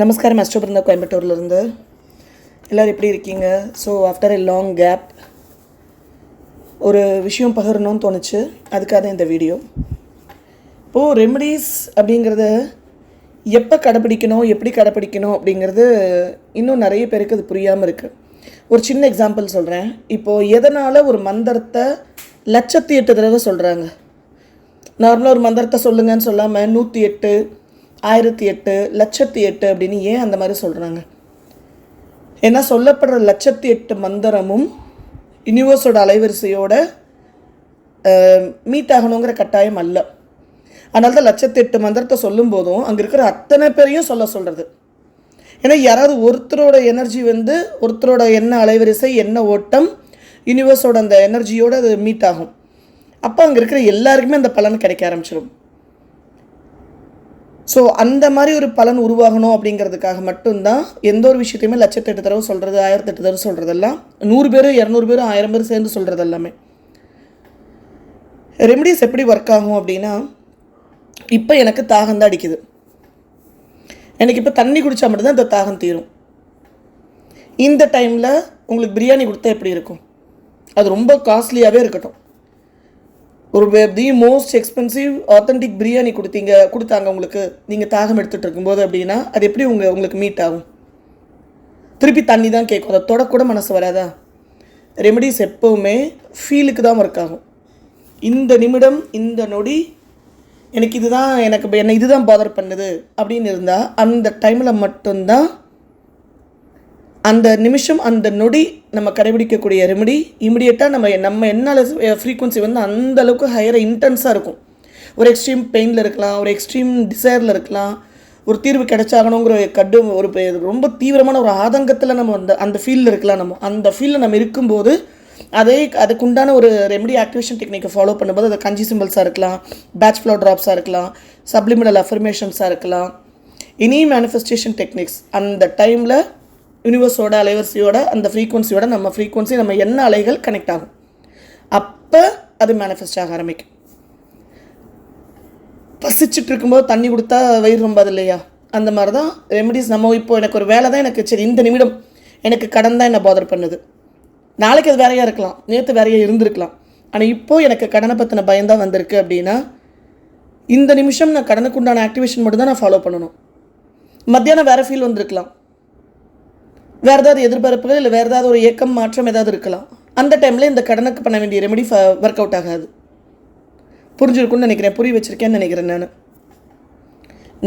நமஸ்காரம் அஸ்டோ பிருந்தா கோயம்புத்தூர்லேருந்து. எல்லோரும் எப்படி இருக்கீங்க? So after a long gap ஒரு விஷயம் பகிரணும்னு தோணுச்சு. அதுக்காக தான் இந்த வீடியோ இப்போது ரெமடிஸ் அப்படிங்கிறத எப்போ கடைப்பிடிக்கணும் எப்படி கடைப்பிடிக்கணும் அப்படிங்கிறது இன்னும் நிறைய பேருக்கு அது புரியாமல் இருக்குது ஒரு சின்ன எக்ஸாம்பிள் சொல்கிறேன் இப்போது எதனால் ஒரு மந்திரத்தை லட்சத்தி எட்டு தடவை சொல்கிறாங்க நார்மலாக ஒரு மந்திரத்தை சொல்லுங்கன்னு சொல்லாமல் நூற்றி எட்டு ஆயிரத்தி எட்டு லட்சத்தி எட்டு அப்படின்னு ஏன் அந்த மாதிரி சொல்கிறாங்க ஏன்னா சொல்லப்படுற லட்சத்தி எட்டு மந்திரமும் யூனிவர்ஸோட அலைவரிசையோட மீட் ஆகணுங்கிற கட்டாயம் அல்ல. அதனால தான் லட்சத்தி எட்டு மந்திரத்தை சொல்லும் போதும் அங்கே இருக்கிற அத்தனை பேரையும் சொல்ல சொல்கிறது ஏன்னா யாராவது ஒருத்தரோட எனர்ஜி வந்து ஒருத்தரோட என்ன அலைவரிசை என்ன ஓட்டம் யூனிவர்ஸோட அந்த எனர்ஜியோடு அது மீட் ஆகும். அப்போ அங்கே இருக்கிற எல்லாருக்குமே அந்த பலன் கிடைக்க ஆரம்பிச்சிடும் ஸோ அந்த மாதிரி ஒரு பலன் உருவாகணும் அப்படிங்கிறதுக்காக மட்டும்தான் எந்த ஒரு விஷயத்தையுமே லட்சத்தெட்டு தடவை சொல்கிறது ஆயிரத்தெட்டு தடவை சொல்கிறதெல்லாம் நூறு பேர் இரநூறு பேர் ஆயிரம் பேர் சேர்ந்து சொல்கிறது எல்லாமே. ரெமடிஸ் எப்படி ஒர்க் ஆகும் அப்படின்னா இப்போ எனக்கு தாகம் தான் அடிக்குது. எனக்கு இப்போ தண்ணி குடித்தா மட்டும்தான் இந்த தாகம் தீரும். இந்த டைமில் உங்களுக்கு பிரியாணி கொடுத்தா எப்படி இருக்கும்? அது ரொம்ப காஸ்ட்லியாகவே இருக்கட்டும். ஒரு the most expensive authentic biryani கொடுத்தீங்க கொடுத்தாங்க உங்களுக்கு. நீங்கள் தாகம் எடுத்துகிட்டு இருக்கும்போது அப்படின்னா அது எப்படி உங்கள் உங்களுக்கு மீட் ஆகும்? திருப்பி தண்ணி தான் கேட்கும். அதை தொடக்கூட மனசு வராதா? ரெமடிஸ் எப்போவுமே ஃபீலுக்கு தான் ஒர்க் ஆகும். இந்த நிமிடம் இந்த நொடி எனக்கு இதுதான் எனக்கு என்னை இதுதான் பாதர் பண்ணுது அப்படின்னு இருந்தால் அந்த டைமில் மட்டும்தான் அந்த நிமிஷம் அந்த நொடி நம்ம கடைபிடிக்கக்கூடிய ரெமெடி இமிடியேட்டாக நம்ம நம்ம என்ன ஃப்ரீக்குவன்சி வந்து அந்த அளவுக்கு ஹையராக இன்டென்ஸாக இருக்கும். ஒரு எக்ஸ்ட்ரீம் பெயினில் இருக்கலாம் ஒரு எக்ஸ்ட்ரீம் டிசைரில் இருக்கலாம். ஒரு தீர்வு கிடைச்சாகணுங்கிற கட்டு ஒரு பெ- ரொம்ப தீவிரமான ஒரு ஆதங்கத்தில் நம்ம அந்த அந்த ஃபீல்டில் இருக்கலாம் நம்ம. அந்த ஃபீல்டில் நம்ம இருக்கும்போது அதே அதுக்குண்டான ஒரு ரெமெடி ஆக்டிவேஷன் டெக்னிக்கை ஃபாலோ பண்ணும்போது அது கஞ்சி சிம்பிள்ஸாக இருக்கலாம் பேட்ச் ஃப்ளோ ட்ராப்ஸாக இருக்கலாம் சப்ளிமினல் அஃபர்மேஷன்ஸாக இருக்கலாம். எனி மேனிஃபெஸ்டேஷன் டெக்னிக்ஸ் அந்த டைமில் யூனிவர்ஸோட அலைவரிசையோட அந்த ஃப்ரீக்குவன்சியோட நம்ம ஃப்ரீக்குவன்சி நம்ம என்ன அலைகள் கனெக்ட் ஆகும். அப்போ அது மேனிஃபெஸ்ட் ஆக ஆரம்பிக்கும். பசிச்சுட்டு இருக்கும்போது தண்ணி கொடுத்தா வயிறு ரொம்பாது இல்லையா? அந்த மாதிரி தான் ரெமெடிஸ் நம்ம இப்போ எனக்கு ஒரு வேலை தான் எனக்கு சரி இந்த நிமிடம் எனக்கு கடன் தான் என்னை பாதர் பண்ணுது. நாளைக்கு அது வேறையாக இருக்கலாம். நேற்று வேறையாக இருந்திருக்கலாம். ஆனால் இப்போது எனக்கு கடனை பற்றின பயம்தான் வந்திருக்கு அப்படின்னா இந்த நிமிஷம் நான் கடனுக்கு உண்டான ஆக்டிவேஷன் மட்டும் தான் நான் ஃபாலோ பண்ணணும். மத்தியானம் வேறு ஃபீல் வந்திருக்கலாம். வேறு ஏதாவது எதிர்பார்ப்புகள் இல்லை வேறு ஏதாவது ஒரு ஏக்கம் மாற்றம் ஏதாவது இருக்கலாம் அந்த டைமில் இந்த கடனுக்கு பண்ண வேண்டிய ரெமெடி ஒர்க் அவுட் ஆகாது. புரிஞ்சிருக்குன்னு நினைக்கிறேன் புரிய வச்சுருக்கேன்னு நினைக்கிறேன் நான்.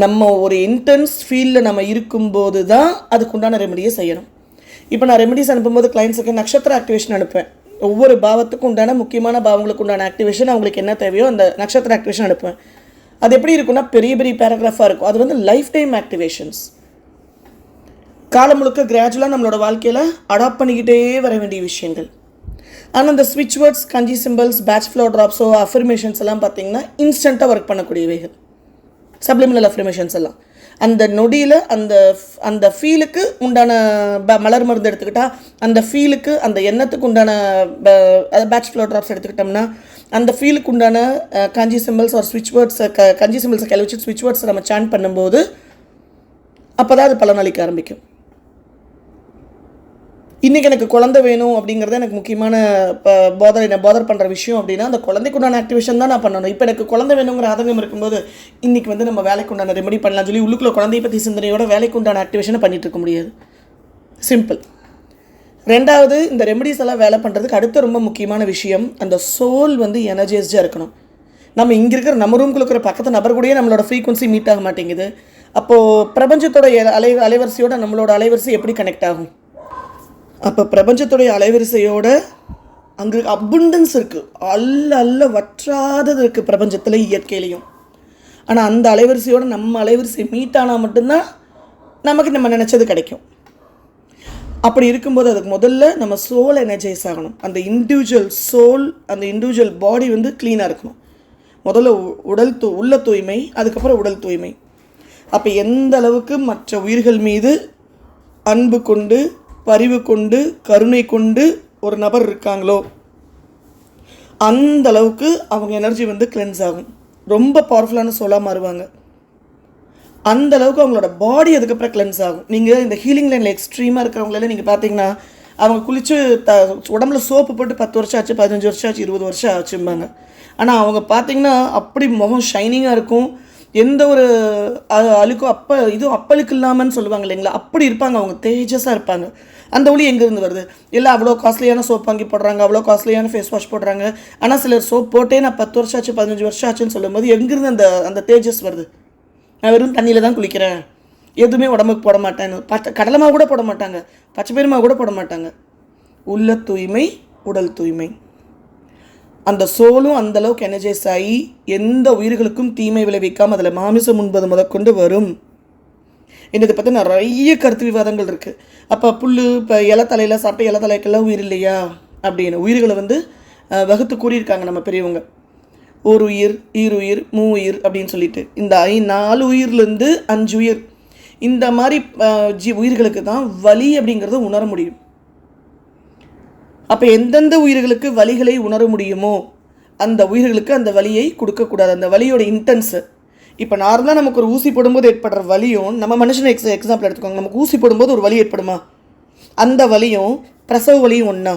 நம்ம ஒரு இன்டென்ஸ் ஃபீல்டில் நம்ம இருக்கும்போது தான் அதுக்குண்டான ரெமெடியை செய்யணும். இப்போ நான் ரெமெடிஸ் அனுப்பும்போது கிளைண்ட்ஸுக்கு நட்சத்திர ஆக்டிவேஷன் அனுப்புவேன். ஒவ்வொரு பாவத்துக்கும் உண்டான முக்கியமான பாவங்களுக்கு உண்டான ஆக்டிவேஷன் அவங்களுக்கு என்ன தேவையோ அந்த நட்சத்திர ஆக்டிவேஷன் அனுப்புவேன். அது எப்படி இருக்கும்னா பெரிய பெரிய பேராகிராஃபாக இருக்கும். அது வந்து லைஃப் டைம் ஆக்டிவேஷன்ஸ் காலம் முழுக்க கிராஜுவலாக நம்மளோட வாழ்க்கையில் அடாப்ட் பண்ணிக்கிட்டே வர வேண்டிய விஷயங்கள். ஆனால் இந்த ஸ்விட்ச் words kanji symbols patch flow drops so affirmations எல்லாம் பார்த்தீங்கன்னா இன்ஸ்டண்ட்டாக ஒர்க் பண்ணக்கூடியவைகள். சப்ளிமினல் அஃபர்மேஷன்ஸ் எல்லாம். அந்த நொடியில் அந்த அந்த ஃபீலுக்கு உண்டான ப- மலர் மருந்து எடுத்துக்கிட்டால் அந்த ஃபீலுக்கு அந்த எண்ணத்துக்கு உண்டான பேட்ச் ஃப்ளோ ட்ராப்ஸ் எடுத்துக்கிட்டோம்னா அந்த ஃபீலுக்கு உண்டான கஞ்சி சிம்பிள்ஸ் ஒரு ஸ்விட்ச் வேர்ட்ஸை க கஞ்சி சிம்பிள்ஸை கழிச்சு ஸ்விட்ச் வேர்ட்ஸை நம்ம சான் பண்ணும்போது அப்போ தான் அது பலனளிக்க ஆரம்பிக்கும். இன்றைக்கி எனக்கு குழந்தை வேணும் அப்படிங்கிறது எனக்கு முக்கியமான இப்போ போதர் என்ன போதர் பண்ணுற விஷயம் அப்படின்னா அந்த குழந்தைக்கு உண்டான ஆக்டிவேஷன் தான் நான் பண்ணணும். இப்போ எனக்கு குழந்தை வேணுங்கிற ஆதங்கம் இருக்கும்போது இன்றைக்கி வந்து நம்ம வேலைக்கு உண்டான ரெமெடி பண்ணலாம் சொல்லி உள்ளுக்குள்ள குழந்தைய பற்றி சிந்தனையோட வேலைக்கு உண்டான ஆக்டிவேஷனை பண்ணிட்டு இருக்க முடியாது. சிம்பிள் ரெண்டாவது இந்த ரெமெடிஸ் எல்லாம் வேலை பண்ணுறதுக்கு அடுத்த ரொம்ப முக்கியமான விஷயம் அந்த சோல் வந்து எனர்ஜைஸ்டாக இருக்கணும். நம்ம இங்கே இருக்கிற நம்ம ரூம்குள்ள இருக்கிற பக்கத்து நபர் கூடயே நம்மளோட ஃப்ரீக்குவன்சி மீட் ஆக மாட்டேங்குது. அப்போது பிரபஞ்சத்தோட அலை அலைவரிசையோட நம்மளோட அலைவரிசை எப்படி கனெக்ட் ஆகும்? அப்போ பிரபஞ்சத்துடைய அலைவரிசையோட அங்கே அபுண்டன்ஸ் இருக்குது அல்ல அல்ல வற்றாதது இருக்குது பிரபஞ்சத்தில் இயற்கையிலையும். ஆனால் அந்த அலைவரிசையோட நம்ம அலைவரிசை மீட் ஆனால் மட்டும்தான் நமக்கு நம்ம நினச்சது கிடைக்கும். அப்படி இருக்கும்போது அதுக்கு முதல்ல நம்ம சோல் எனர்ஜைஸ் ஆகணும். அந்த இண்டிவிஜுவல் சோல் அந்த இண்டிவிஜுவல் பாடி வந்து க்ளீனாக இருக்கணும். முதல்ல உ- உடல் தூ உள்ள தூய்மை அதுக்கப்புறம் உடல் தூய்மை. அப்போ எந்த அளவுக்கு மற்ற உயிர்கள் மீது அன்பு கொண்டு பரிவு கொண்டு கருணை கொண்டு ஒரு நபர் இருக்காங்களோ அந்த அளவுக்கு அவங்க எனர்ஜி வந்து கிளென்ஸ் ஆகும். ரொம்ப பவர்ஃபுல்லான சோலாக மாறுவாங்க. அந்த அளவுக்கு அவங்களோட பாடி அதுக்கப்புறம் கிளென்ஸ் ஆகும். நீங்கள் இந்த ஹீலிங் லைனில் எக்ஸ்ட்ரீமாக இருக்கிறவங்களெல்லாம் நீங்கள் பார்த்தீங்கன்னா அவங்க குளித்து த உடம்புல சோப்பு போட்டு பத்து வருஷம் ஆச்சு பதினஞ்சு வருஷம் ஆச்சு இருபது வருஷம் ஆச்சும்பாங்க. ஆனால் அவங்க பார்த்தீங்கன்னா அப்படி முகம் ஷைனிங்காக இருக்கும். எந்த ஒரு அழுக்கும் அப்ப இதுவும் அப்பழுக்கு இல்லாமன்னு சொல்லுவாங்க இல்லைங்களா? அப்படி இருப்பாங்க அவங்க. தேஜஸாக இருப்பாங்க. அந்த ஒளி எங்கேருந்து வருது? இல்லை அவ்வளோ காஸ்ட்லியான சோப் வாங்கி போடுறாங்க அவ்வளோ காஸ்ட்லியான ஃபேஸ் வாஷ் போடுறாங்க. ஆனால் சிலர் சோப் போட்டே நான் பத்து வருஷம் ஆச்சு பதினஞ்சு வருஷம் ஆச்சுன்னு சொல்லும்போது எங்கேருந்து அந்த அந்த தேஜஸ் வருது? நான் வெறும் தண்ணியில் தான் குளிக்கிறேன். எதுவுமே உடம்புக்கு போட மாட்டேன்னு. பச்சை கடலமாக கூட போட மாட்டாங்க. பச்சை பயிறு கூட போட மாட்டாங்க. உள்ள தூய்மை உடல் தூய்மை. அந்த சோலும் அந்த அளவுக்கு எனர்ஜைஸ் ஆகி எந்த உயிர்களுக்கும் தீமை விளைவிக்காம அதில் மாமிசம் உண்பது முதற்கொண்டு வரும். என்னது பற்றி நிறைய கருத்து விவாதங்கள் இருக்குது அப்போ புல் இப்போ இலை தலையில் சாப்பிட்ட இலை தலைக்கெல்லாம் உயிர் இல்லையா? அப்படின்னு. உயிர்களை வந்து வகுத்து கூறியிருக்காங்க நம்ம பெரியவங்க. ஒரு உயிர் ஈருயிர் மூ உயிர் அப்படின்னு சொல்லிட்டு. இந்த ஐ நாலு உயிர்லேருந்து அஞ்சு உயிர். இந்த மாதிரி ஜி உயிர்களுக்கு தான் வலி அப்படிங்கிறத உணர முடியும். அப்போ எந்தெந்த உயிர்களுக்கு வலிகளை உணர முடியுமோ அந்த உயிர்களுக்கு அந்த வலியை கொடுக்கக்கூடாது. அந்த வலியோட இன்டென்ஸு இப்போ நார்மலாக நமக்கு ஒரு ஊசி போடும்போது ஏற்படுற வலியும் நம்ம மனுஷனை எக்ஸ் எக்ஸாம்பிள் எடுத்துக்கோங்க. நமக்கு ஊசி போடும்போது ஒரு வலி ஏற்படுமா? அந்த வலியும் பிரசவ வலியும் ஒன்றா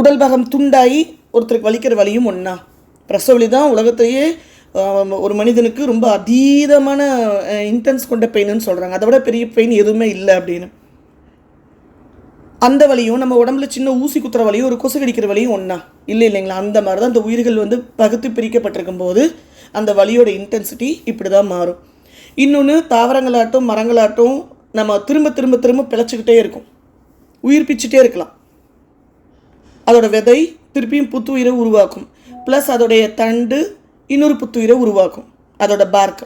உடல் பாகம் துண்டாகி ஒருத்தருக்கு வலிக்கிற வலியும் ஒன்றா பிரசவ வலி தான் உலகத்தையே ஒரு மனிதனுக்கு ரொம்ப அதீதமான இன்டென்ஸ் கொண்ட பெயின்னு சொல்கிறாங்க அதை விட பெரிய பெயின் எதுவுமே இல்லை அப்படின்னு. அந்த வலியும் நம்ம உடம்புல சின்ன ஊசி குத்துற வலியும் ஒரு கொசு கடிக்கிற வலியும் ஒன்றா இல்லை இல்லைங்களா? அந்த மாதிரி தான் அந்த உயிர்கள் வந்து பகுத்து பிரிக்கப்பட்டிருக்கும் போது அந்த வலியோட இன்டென்சிட்டி இப்படி தான் மாறும். இன்னொன்று தாவரங்களாட்டும் மரங்களாட்டும் நம்ம திரும்ப திரும்ப திரும்ப பிழைச்சிக்கிட்டே இருக்கும். உயிர்ப்பிச்சுட்டே இருக்கலாம். அதோட விதை திருப்பியும் புத்துயிரை உருவாக்கும். ப்ளஸ் அதோடைய தண்டு இன்னொரு புத்துயிரை உருவாக்கும். அதோட பார்க்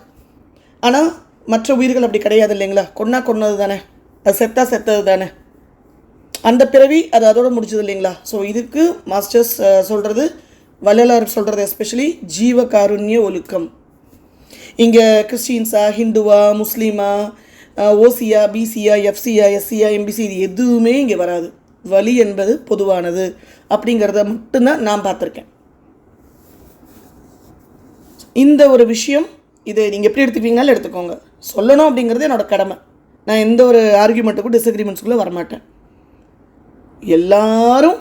ஆனால் மற்ற உயிர்கள் அப்படி கிடையாது இல்லைங்களா? கொன்னா கொன்னது தானே அது செத்தா செத்தது தானே அந்த பிறவி அது அதோடு முடிச்சது இல்லைங்களா? ஸோ இதுக்கு மாஸ்டர்ஸ் சொல்கிறது வள்ளலார் சொல்கிறது எஸ்பெஷலி ஜீவ காருண்ய ஒழுக்கம். இங்கே கிறிஸ்டின்ஸா ஹிந்துவா முஸ்லீமா ஓசியா பிசியா எஃப்சியா எஸ்சியா எம்பிசி இது எதுவுமே இங்கே வராது. வலி என்பது பொதுவானது அப்படிங்கிறத மட்டும்தான் நான் பார்த்துருக்கேன். இந்த ஒரு விஷயம் இதை நீங்கள் எப்படி எடுத்துக்குவீங்கனாலும் எடுத்துக்கோங்க. சொல்லணும் அப்படிங்கிறது என்னோட கடமை. நான் எந்த ஒரு ஆர்கியூமெண்ட்டுக்கும் டிஸ்அக்ரிமெண்ட்ஸுக்குள்ளே வரமாட்டேன். எல்லாரும்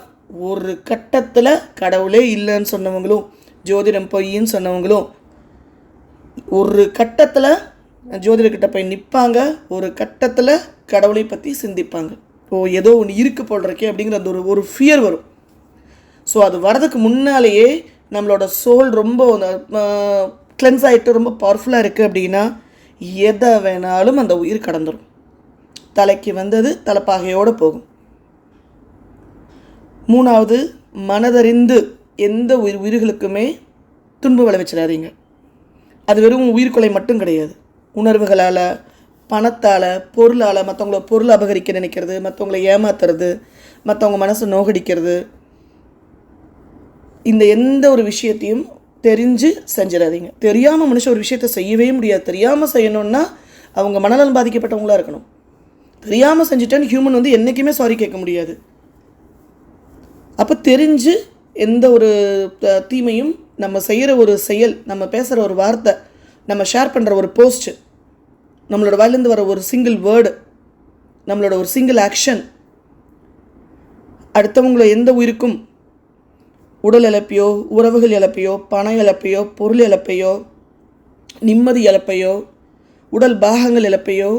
ஒரு கட்டத்தில் கடவுளே இல்லைன்னு சொன்னவங்களும் ஜோதிடம் பொய்ன்னு சொன்னவங்களும் ஒரு கட்டத்தில் ஜோதிடர்கிட்ட போய் நிற்பாங்க ஒரு கட்டத்தில் கடவுளை பற்றி சிந்திப்பாங்க. ஓ ஏதோ ஒன்று இருக்கு போல் இருக்கே அப்படிங்கிற அந்த ஒரு ஒரு ஃபியர் வரும். ஸோ அது வரதுக்கு முன்னாலேயே நம்மளோட சோல் ரொம்ப கிளென்ஸ் ஆகிட்டு ரொம்ப பவர்ஃபுல்லாக இருக்குது அப்படின்னா எதை வேணாலும் அந்த உயிர் கடந்துடும் தலைக்கு வந்தது தலைப்பாகையோடு போகும். மூணாவது மனதறிந்து எந்த உயிர் உயிர்களுக்குமே துன்பு விளைவிச்சிடாதீங்க. அது வெறும் உயிர்கொலை மட்டும் கிடையாது. உணர்வுகளால் பணத்தால் பொருளால் மற்றவங்கள பொருள் அபகரிக்க நினைக்கிறது மற்றவங்கள ஏமாத்துறது மற்றவங்க மனசை நோகடிக்கிறது. இந்த எந்த ஒரு விஷயத்தையும் தெரிஞ்சு செஞ்சிடாதீங்க. தெரியாமல் மனுஷன் ஒரு விஷயத்தை செய்யவே முடியாது. தெரியாமல் செய்யணும்னா அவங்க மனநலம் பாதிக்கப்பட்டவங்களா இருக்கணும். தெரியாமல் செஞ்சுட்டேன்னு ஹியூமன் வந்து என்றைக்குமே சாரி கேட்க முடியாது. அப்போ தெரிஞ்சு எந்த ஒரு தீமையும் நம்ம செய்கிற ஒரு செயல் நம்ம பேசுகிற ஒரு வார்த்தை நம்ம ஷேர் பண்ணுற ஒரு போஸ்ட்டு நம்மளோட வாயிலேருந்து வர ஒரு சிங்கிள் வேர்டு நம்மளோட ஒரு சிங்கிள் ஆக்ஷன் அடுத்தவங்கள எந்த உயிருக்கும் உடல் இழப்பையோ உறவுகள் இழப்பையோ பண இழப்பையோ பொருள் இழப்பையோ நிம்மதி இழப்பையோ உடல் பாகங்கள் இழப்பையோ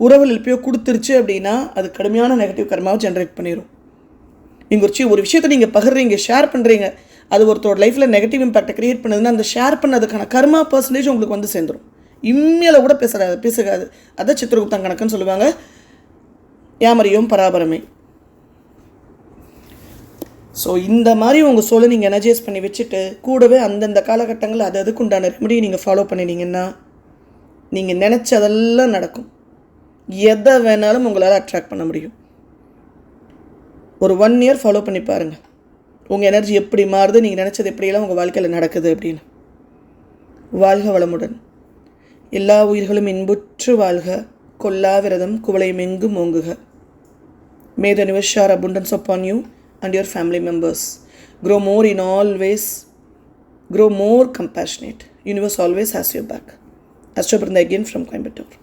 உறவுகள் இழப்பையோ கொடுத்துருச்சு அப்படின்னா அது கடுமையான நெகட்டிவ் கர்மாவை ஜென்ரேட் பண்ணிடும் நீங்கள் ஒரு ஒரு விஷயத்தை நீங்கள் பகிர்றீங்க ஷேர் பண்ணுறீங்க அது ஒருத்தரோட லைஃப்பில் நெகட்டிவ் இம்பாக்டை க்ரியேட் பண்ணுதுன்னா அந்த ஷேர் பண்ணதுக்கான கர்மா பர்சன்டேஜ் உங்களுக்கு வந்து சேர்ந்துடும் இம்மையில கூட பேசுகிறாது பேசுகாது. அதான் சித்திரகுப்தம் கணக்குன்னு சொல்லுவாங்க. யாமரியும் பராபரமே. ஸோ இந்த மாதிரி உங்கள் சோலை நீங்கள் எனர்ஜைஸ் பண்ணி வச்சுட்டு கூடவே அந்தந்த காலகட்டங்களில் அது அதுக்கு உண்டான ரெமடியை நீங்கள் ஃபாலோ பண்ணினீங்கன்னா நீங்கள் நினச்சதெல்லாம் நடக்கும். எதை வேணாலும் உங்களால் அட்ராக்ட் பண்ண முடியும். ஒரு ஒன் இயர் ஃபாலோ பண்ணி பாருங்கள் உங்கள் எனர்ஜி எப்படி மாறுது நீங்கள் நினச்சது எப்படியெல்லாம் உங்கள் வாழ்க்கையில் நடக்குது அப்படின்னு. வாழ்க வளமுடன். எல்லா உயிர்களும் இன்புற்று வாழ்க. கொல்லாவிரதம் குவளையும் எங்கும் ஓங்குக may the நிவஷார் abundance upon you and your family members members. Grow more in all ways. Grow more compassionate. Universe always has your back. அஸ்டோ பிருந்தா அகெயின் ஃப்ரம் கோயம்புத்தூர்